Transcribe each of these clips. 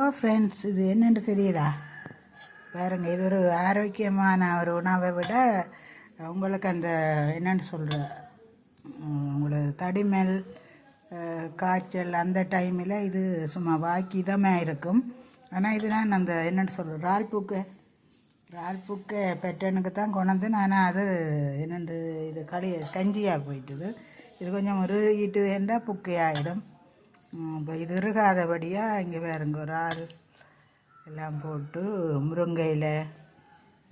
Oh, ஓ friends இது என்னென்னு தெரியுதா? பாருங்க இது ஒரு ஆரோக்கியமான ஒரு உணவை விட உங்களுக்கு அந்த என்னென்னு சொல்கிற உங்களுக்கு தடிமல் காய்ச்சல் அந்த டைமில் இது சும்மா வாக்கி இதமாக இருக்கும். ஆனால் இது நான் அந்த என்னென்னு சொல்கிறேன் இறால் பூக்கு. இறால் பூக்கை பெட்டனுக்கு தான் கொண்டாந்து நான் அது என்னென்று இது களி கஞ்சியாக போயிட்டுது. இது கொஞ்சம் இறுகிட்டு என்றால் புக்கை ஆகிடும் இப்போ இது இருகாதபடியாக இங்கே வேறுங்க ஒரு ஆள் எல்லாம் போட்டு முருங்கையில்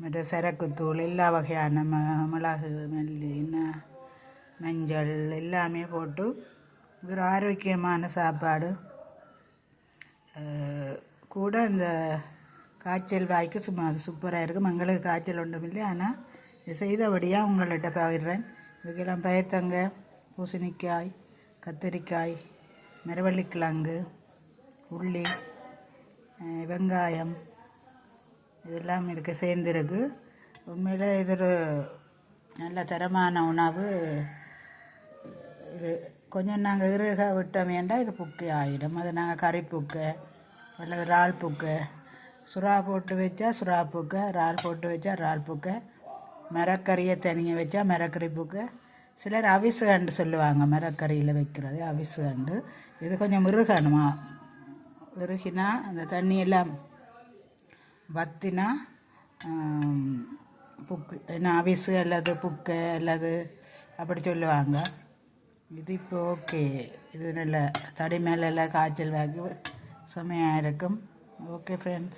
மற்ற சரக்குத்தூள் எல்லா வகையான ம மிளகு மல்லி என்ன மஞ்சள் எல்லாமே போட்டு இது ஒரு ஆரோக்கியமான சாப்பாடு. கூட இந்த காய்ச்சல் வாய்க்கு சும்மா சூப்பராக இருக்கும். எங்களுக்கு காய்ச்சல் ஒன்றும் இல்லை. ஆனால் இது செய்தபடியாக உங்கள்கிட்ட பகிர்றேன். இதுக்கெல்லாம் பயத்தங்க. பூசணிக்காய் கத்திரிக்காய் மரவள்ளிக்கிழங்கு உள்ளி வெங்காயம் இதெல்லாம் இதுக்கு சேர்ந்துருக்கு. உண்மையில் இது ஒரு நல்ல தரமான உணவு. இது கொஞ்சம் நாங்கள் இறுக விட்டோம் வேண்டாம் இது புக்கு ஆகிடும் அது நாங்கள் கறி புக்கு அல்லது இறால் புக்கு. சுறா போட்டு வச்சா சுறா புக்கு இறால் போட்டு வச்சா இறால் புக்கு மரக்கறியை தனியாக வச்சா மரக்கறி புக்கு சிலர் அவிசு கண்டு சொல்லுவாங்க மரக்கறியில் வைக்கிறது அவிசு கண்டு இது கொஞ்சம் மிருகணுமா? இறுகினா அந்த தண்ணியெல்லாம் வத்தினா புக்கு என்ன அவிசு அல்லது புக்கு அல்லது அப்படி சொல்லுவாங்க. இது இப்போ ஓகே. இது நல்ல தடி மேலெல்லாம் காய்ச்சல் வாங்கி செமையாக இருக்கும். Okay friends